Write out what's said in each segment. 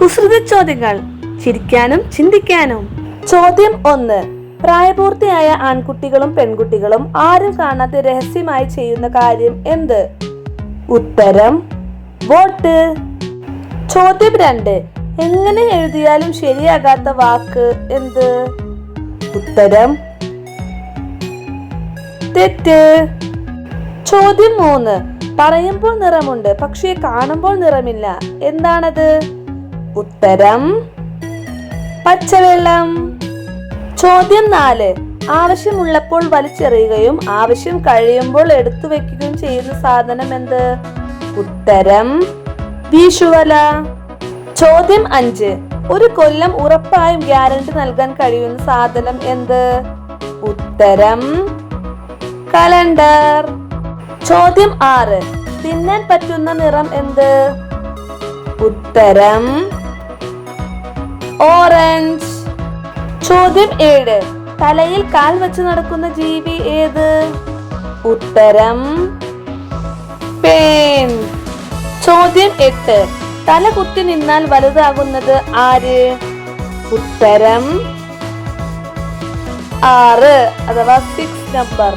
കുസൃതി ചോദ്യങ്ങൾ ചിരിക്കാനും ചിന്തിക്കാനും. ചോദ്യം ഒന്ന്. പ്രായപൂർത്തിയായ ആൺകുട്ടികളും പെൺകുട്ടികളും ആരും കാണാതെ രഹസ്യമായി ചെയ്യുന്ന കാര്യം എന്ത്? ഉത്തരം വോട്ട്. ചോദ്യം രണ്ട്. എങ്ങനെ എഴുതിയാലും ശരിയാകാത്ത വാക്ക് എന്ത്? ഉത്തരം തെറ്റ്. ചോദ്യം മൂന്ന്. പറയുമ്പോൾ നിറമുണ്ട് പക്ഷേ കാണുമ്പോൾ നിറമില്ല. എന്താണത്? ഉത്തരം പച്ചവെള്ളം. ചോദ്യം നാല്. ആവശ്യമുള്ളപ്പോൾ വലിച്ചെറിയുകയും ആവശ്യം കഴിയുമ്പോൾ എടുത്തു വെക്കുകയും ചെയ്യുന്ന സാധനം എന്ത്? ഉത്തരം വീശുവല ചോദ്യം അഞ്ച്. ഒരു കൊല്ലം ഉറപ്പായും ഗ്യാരണ്ടി നൽകാൻ കഴിയുന്ന സാധനം എന്ത്? ഉത്തരം കലണ്ടർ. ചോദ്യം ആറ്. തിന്നാൻ പറ്റുന്ന നിറം എന്ത്? ഉത്തരം ഓറഞ്ച്. ചോദ്യം ഏഴ്. തലയിൽ കാൽ വെച്ച് നടക്കുന്ന ജീവി ഏത്? ഉത്തരം പേൻ. ചോദ്യം എട്ട്. തല കുത്തി നിന്നാൽ വലുതാകുന്നത് ആര്? ഉത്തരം ആറ്. അഥവാ സിക്സ് നമ്പർ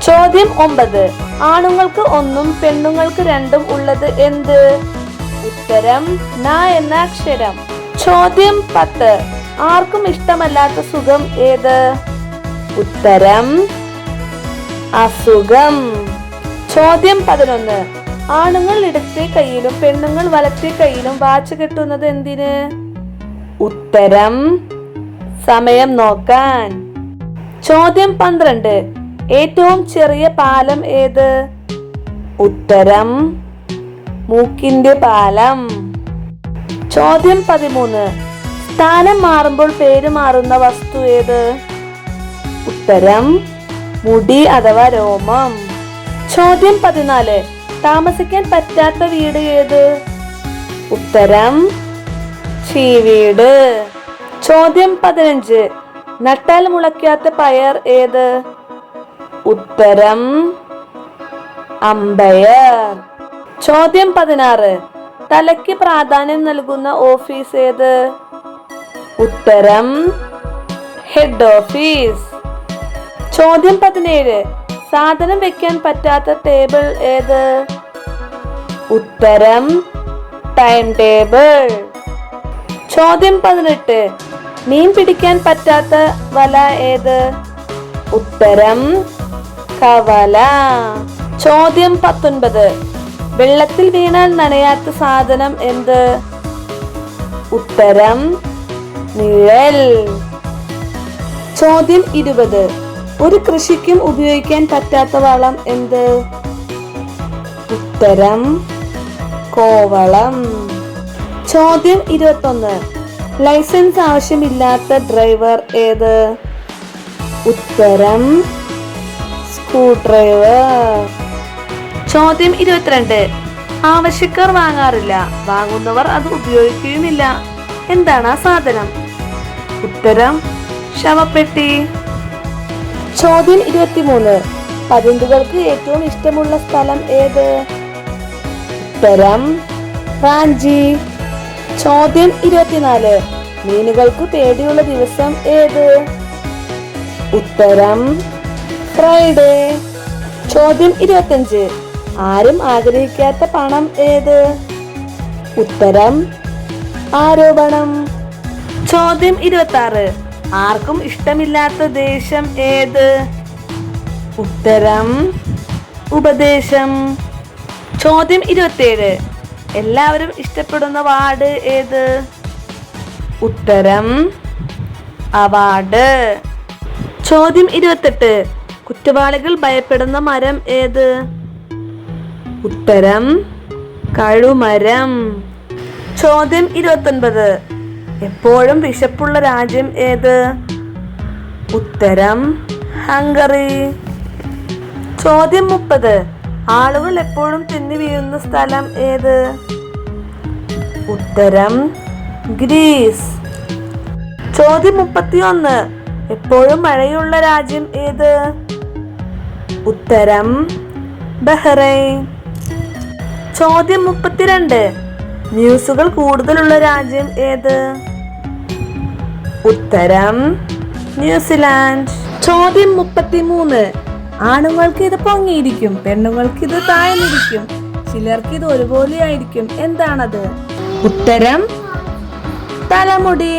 ചോദ്യം ഒമ്പത്. ആണുങ്ങൾക്ക് ഒന്നും പെണ്ണുങ്ങൾക്ക് രണ്ടും ഉള്ളത് എന്ത്? ഉത്തരം ന എന്ന അക്ഷരം. ചോദ്യം പത്ത്. ആർക്കും ഇഷ്ടമല്ലാത്ത സുഖം ഏത്? ഉത്തരം അസുഖം. ചോദ്യം പതിനൊന്ന്. ആണുങ്ങൾ ഇടത്തെ കയ്യിലും പെണ്ണുങ്ങൾ വലത്തെ കയ്യിലും വാച്ച് കെട്ടുന്നത് എന്തിന്? ഉത്തരം സമയം നോക്കാൻ. ചോദ്യം പന്ത്രണ്ട്. ഏറ്റവും ചെറിയ പാലം ഏത്? ഉത്തരം മൂക്കിന്റെ പാലം. ചോദ്യം പതിമൂന്ന്. സ്ഥാനം മാറുമ്പോൾ പേര് മാറുന്ന വസ്തു ഏത്? ഉത്തരം മുടി അഥവാ രോമം. ചോദ്യം പതിനാല്. താമസിക്കാൻ പറ്റാത്ത വീട് ഏത്? ഉത്തരം ചീവീട് ചോദ്യം പതിനഞ്ച്. നട്ടാൽ മുളയ്ക്കാത്ത പയർ ഏത്? ഉത്തരം അമ്പയർ. ചോദ്യം പതിനാറ്. തലയ്ക്ക് പ്രാധാന്യം നൽകുന്ന ഓഫീസ് ഏത്? ഉത്തരം ഹെഡ് ഓഫീസ്. ചോദ്യം പതിനേഴ്. സാധനം വെക്കാൻ പറ്റാത്ത ടേബിൾ ഏത്? ഉത്തരം ടൈം ടേബിൾ. ചോദ്യം പതിനെട്ട്. മീൻ പിടിക്കാൻ പറ്റാത്ത വല ഏത്? ഉത്തരം കവല. ചോദ്യം പത്തൊൻപത്. വെള്ളത്തിൽ വീണാൽ നനയാത്ത സാധനം എന്ത്? ഉത്തരം നിഴൽ. ചോദ്യം ഇരുപത്. ഒരു കൃഷിക്കും ഉപയോഗിക്കാൻ പറ്റാത്ത വളം എന്ത്? ഉത്തരം കോവളം. ചോദ്യം ഇരുപത്തൊന്ന്. ലൈസൻസ് ആവശ്യമില്ലാത്ത ഡ്രൈവർ ഏത്? ഉത്തരം സ്ക്രൂ ഡ്രൈവർ. ചോദ്യം ഇരുപത്തിരണ്ട്. ആവശ്യക്കാർ വാങ്ങാറില്ല. വാങ്ങുന്നവർ അത് ഉപയോഗിക്കുകയുമില്ല. എന്താണ് ആ സാധനം? ഉത്തരം ശവപ്പെട്ടി. ചോദ്യം ഇരുപത്തിമൂന്ന്. പരുന്തുകൾക്ക് ഏറ്റവും ഇഷ്ടമുള്ള സ്ഥലം ഏത്? ഉത്തരം റാഞ്ചി. ചോദ്യം ഇരുപത്തിനാല്. മീനുകൾക്ക് പേടിയുള്ള ദിവസം ഏത്? ഉത്തരം ഫ്രൈഡേ. ചോദ്യം ഇരുപത്തഞ്ച് ആരും ആഗ്രഹിക്കാത്ത പണം ഏത്? ഉത്തരം ആരോപണം. ചോദ്യം ഇരുപത്തി ആറ് ആർക്കും ഇഷ്ടമില്ലാത്ത ദേശം ഏത്? ഉത്തരം ഉപദേശം. ചോദ്യം ഇരുപത്തിയേഴ് എല്ലാവരും ഇഷ്ടപ്പെടുന്ന വാർഡ് ഏത്? ഉത്തരം അവാർഡ്. ചോദ്യം ഇരുപത്തെട്ട്. കുറ്റവാളികൾ ഭയപ്പെടുന്ന മരം ഏത്? ഉത്തരം കഴുമരം. ചോദ്യം ഇരുപത്തൊൻപത്. എപ്പോഴും വിശപ്പുള്ള രാജ്യം ഏത്? ഉത്തരം ഹംഗറി. ചോദ്യം മുപ്പത്. ആളുകൾ എപ്പോഴും തിന്നി വീഴുന്ന സ്ഥലം ഏത്? ഉത്തരം ഗ്രീസ്. ചോദ്യം മുപ്പത്തിയൊന്ന്. എപ്പോഴും മഴയുള്ള രാജ്യം ഏത്? ഉത്തരം ബഹ്റൈൻ. ചോദ്യം മുപ്പത്തിരണ്ട്. ന്യൂസുകൾ കൂടുതലുള്ള രാജ്യം ഏത്? ഉത്തരം ന്യൂസിലാൻഡ്. ചോദ്യം മുപ്പത്തിമൂന്ന്. ആണുങ്ങൾക്ക് ഇത് പൊങ്ങിയിരിക്കും പെണ്ണുങ്ങൾക്ക് ഇത് താഴ്ന്നിരിക്കും ചിലർക്ക് ഇത് ഒരുപോലെ ആയിരിക്കും എന്താണത്? ഉത്തരം തലമുടി.